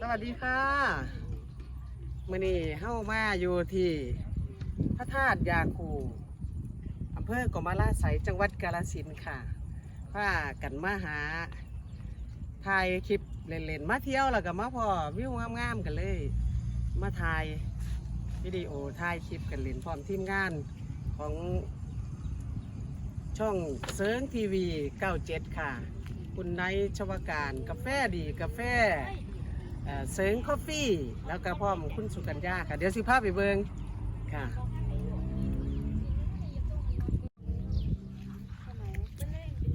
สวัสดีค่ะมื่อนี้เฮ้ามาอยู่ที่พระธาตุยาคูอำเภอกมาลาไสยจังหวัดกาฬสินธุ์ค่ะพากันมาหาถ่ายคลิปเล่นๆมาเที่ยวแล้วก็มาพอวิวงามๆกันเลย มาถ่ายวิดีโอถ่ายคลิปกันเล่นพร้อมทีมงานของช่องเซิร์งทีวี 97 ค่ะ คุณไนชวการกาแฟดีกาแฟ เอ่อเซิงคอฟฟี่แล้วก็พร้อมคุณสุกัญญาค่ะ เดี๋ยวสิพาไปเบิงค่ะ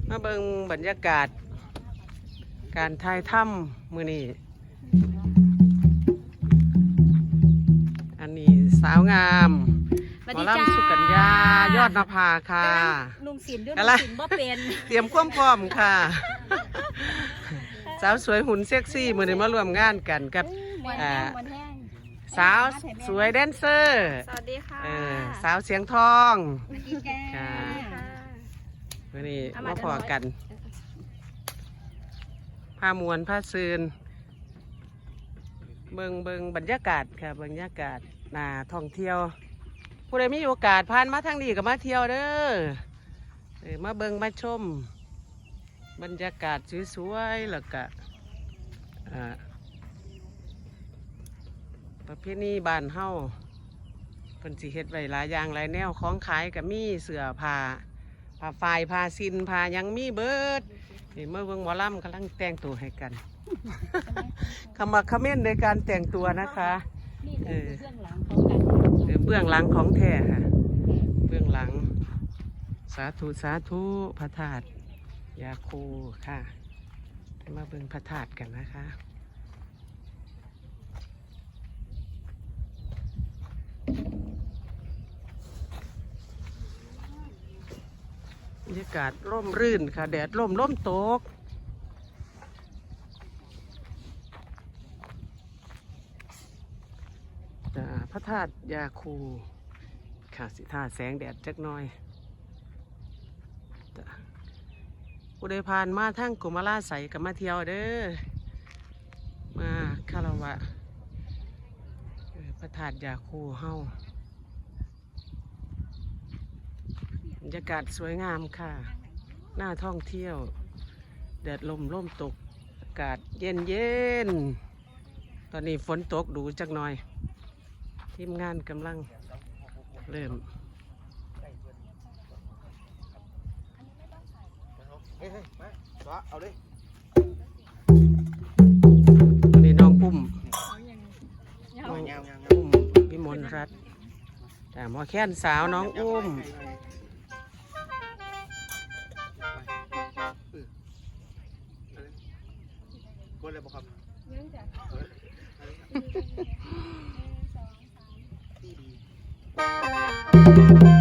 มาเบิงบรรยากาศ การถ่ายถ้ำมือนี้อันนี้สาวงามสวัสหมอดีจ้าลำสุกัญญายอดนภาค่ะลุงศิลป์ด้วยอะลุไรงศิลป์บ่เป็น เตรียมความพร้อมค่ะ สาวสวยหุ่นเซ็กซี่มือนี้มาร่วมงานกันกับมวนอ่าแห้งมวนแห้งสาวสวยแดนเซอร์สวัสดีค่ะเออสาวเสียงทองสวัสดีจ้าค่ะวันนี้เอามามาจากพอกันผ้ามวนผ้าซืนเบิงเบิงบรรยากาศค่ะบรรยากาศนาท่องเที่ยว ผู้ใดมีโอกาสผ่านมาทางนี้ก็มาเที่ยวเด้อเออมาเบิงมาชม บรรยากาศสวยๆแล้วก็อ่า ประเพณีบ้านเฮาเพิ่นสิเฮ็ดไว้หลายอย่างหลายแนวของขายก็มีเสื้อผ้าผ้าฝ้ายผ้าซินผ้าหยังมีเบิดนี่เมื่อเบิ่งหมอลำกำลังแต่งตัวให้กันคำมาคอมเมนต์ในการแต่งตัวนะคะนี่เอคืออเบื้องหลังของการคือเบื้องหลังของแท้ค่ะ เบื้องหลัง สาธุสาธุพระธาตุยาคูค่ะ มาเบิ่งพระธาตุกันนะคะบรรยากาศร่มรื่นค่ะ แดดร่มร่มตกจ้าพระธาตุยาคู ค่ะ สิท่าแสงแดดจักหน่อยจ้ะ ผู้ใดผ่านมาทั้งกุมาลาใสกับมาเที่ยวเด้อ มาคารวะพระธาตุยาคูเฮาบรรยากาศสวยงามค่ะ หน้าท่องเที่ยว แดดลมร่มตก อากาศเย็นเย็น ตอนนี้ฝนตกดูจักหน่อย ทีมงานกำลังเริ่ม ฮ้ยเฮ้ยมาสวะเอาเลยนี่น้องปุ้มเงาน้องเงาเงาเงาปุ้มวิมลรัตน์แต่หมอแค้นสาวน้องอุ้ม กดเลยบอกครับที่ดี